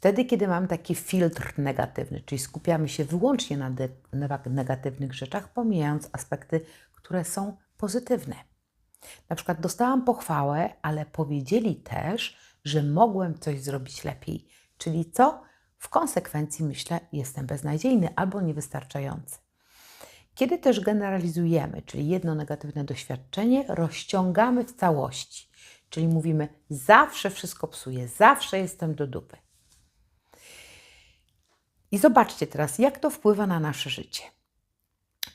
Wtedy, kiedy mam taki filtr negatywny, czyli skupiamy się wyłącznie na na negatywnych rzeczach, pomijając aspekty, które są pozytywne. Na przykład dostałam pochwałę, ale powiedzieli też, że mogłem coś zrobić lepiej. Czyli co? W konsekwencji myślę, jestem beznadziejny albo niewystarczający. Kiedy też generalizujemy, czyli jedno negatywne doświadczenie, rozciągamy w całości, czyli mówimy, zawsze wszystko psuję, zawsze jestem do dupy. I zobaczcie teraz, jak to wpływa na nasze życie.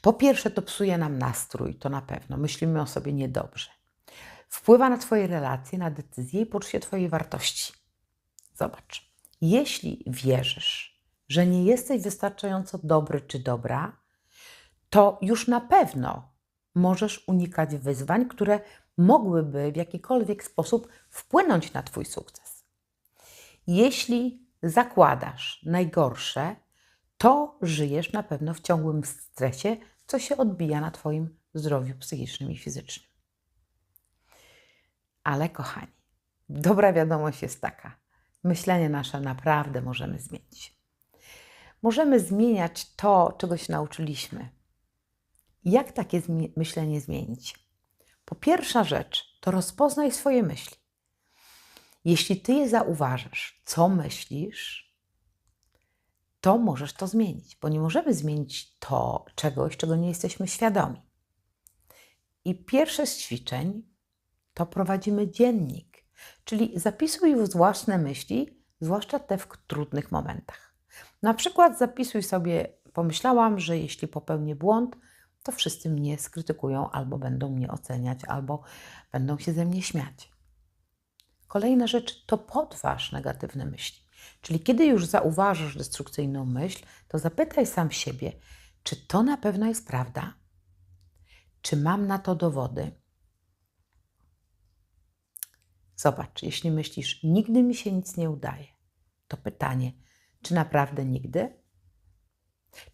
Po pierwsze, to psuje nam nastrój, to na pewno. Myślimy o sobie niedobrze. Wpływa na Twoje relacje, na decyzje i poczucie Twojej wartości. Zobacz, jeśli wierzysz, że nie jesteś wystarczająco dobry czy dobra, to już na pewno możesz unikać wyzwań, które mogłyby w jakikolwiek sposób wpłynąć na Twój sukces. Jeśli zakładasz najgorsze, to żyjesz na pewno w ciągłym stresie, co się odbija na Twoim zdrowiu psychicznym i fizycznym. Ale kochani, dobra wiadomość jest taka: myślenie nasze naprawdę możemy zmienić. Możemy zmieniać to, czego się nauczyliśmy. Jak takie myślenie zmienić? Po pierwsza rzecz to rozpoznaj swoje myśli. Jeśli ty je zauważysz, co myślisz, to możesz to zmienić, bo nie możemy zmienić to czegoś, czego nie jesteśmy świadomi. I pierwsze z ćwiczeń to prowadzimy dziennik, czyli zapisuj własne myśli, zwłaszcza te w trudnych momentach. Na przykład zapisuj sobie, pomyślałam, że jeśli popełnię błąd, to wszyscy mnie skrytykują, albo będą mnie oceniać, albo będą się ze mnie śmiać. Kolejna rzecz to podważ negatywne myśli. Czyli kiedy już zauważysz destrukcyjną myśl, to zapytaj sam siebie, czy to na pewno jest prawda? Czy mam na to dowody? Zobacz, jeśli myślisz, nigdy mi się nic nie udaje, to pytanie, czy naprawdę nigdy?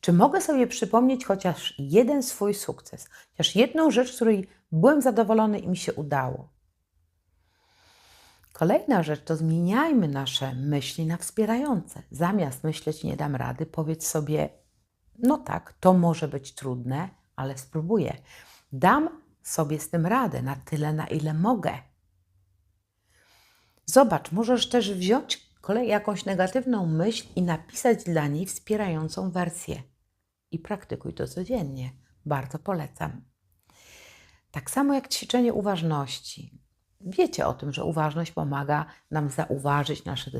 Czy mogę sobie przypomnieć chociaż jeden swój sukces, chociaż jedną rzecz, z której byłem zadowolony i mi się udało? Kolejna rzecz to zmieniajmy nasze myśli na wspierające. Zamiast myśleć nie dam rady, powiedz sobie: No tak, to może być trudne, ale spróbuję. Dam sobie z tym radę na tyle, na ile mogę. Zobacz, możesz też wziąć kolej jakąś negatywną myśl i napisać dla niej wspierającą wersję. I praktykuj to codziennie. Bardzo polecam. Tak samo jak ćwiczenie uważności. Wiecie o tym, że uważność pomaga nam zauważyć nasze